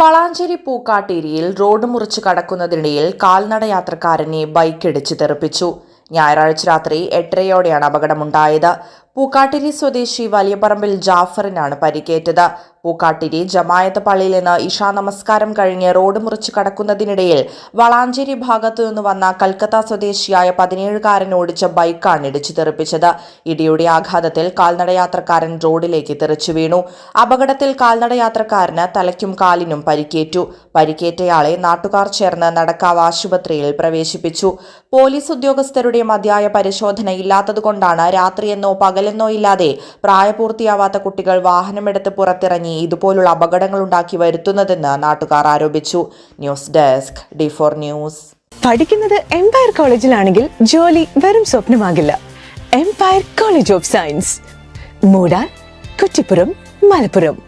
Valanchery പൂക്കാട്ടേരിയിൽ road മുറിച്ച് കടക്കുന്നതിനിടയിൽ കാൽനട യാത്രക്കാരനെ ബൈക്കിടിച്ച് തെറിപ്പിച്ചു. ഞായറാഴ്ച രാത്രി എട്ടരയോടെയാണ് അപകടമുണ്ടായത്. പൂക്കാട്ടിരി സ്വദേശി വലിയപറമ്പിൽ ജാഫറിനാണ് പരിക്കേറ്റത്. പൂക്കാട്ടിരി ജമായത്ത് പള്ളിയിൽ നിന്ന് ഇഷാ നമസ്കാരം കഴിഞ്ഞ് റോഡ് മുറിച്ച് കടക്കുന്നതിനിടയിൽ വളാഞ്ചേരി ഭാഗത്തു നിന്ന് വന്ന കൽക്കത്ത സ്വദേശിയായ പതിനേഴുകാരൻ ഓടിച്ച ബൈക്കാണ് ഇടിച്ചു തെറിപ്പിച്ചത്. ഇടിയുടെ ആഘാതത്തിൽ കാൽനടയാത്രക്കാരൻ റോഡിലേക്ക് തെറിച്ചു വീണു. അപകടത്തിൽ കാൽനടയാത്രക്കാരന് തലയ്ക്കും കാലിനും പരിക്കേറ്റു. പരിക്കേറ്റയാളെ നാട്ടുകാർ ചേർന്ന് നടക്കാവ് ആശുപത്രിയിൽ പ്രവേശിപ്പിച്ചു. പോലീസ് ഉദ്യോഗസ്ഥരുടെ മതിയായ പരിശോധന ഇല്ലാത്തതുകൊണ്ടാണ് രാത്രിയെന്നോ പകലെന്നോ ഇല്ലാതെ പ്രായപൂർത്തിയാവാത്ത കുട്ടികൾ വാഹനമെടുത്ത് പുറത്തിറങ്ങി ഇതുപോലുള്ള അപകടങ്ങൾ ഉണ്ടാക്കി വരുത്തുന്നതെന്ന് നാട്ടുകാർ ആരോപിച്ചു. News desk D four news. പഠിക്കുന്നത് എംപയർ കോളേജിലാണെങ്കിൽ ജോലി വെറും സ്വപ്നമാകില്ല. Empire college of science Moodal Kuttippuram Malappuram.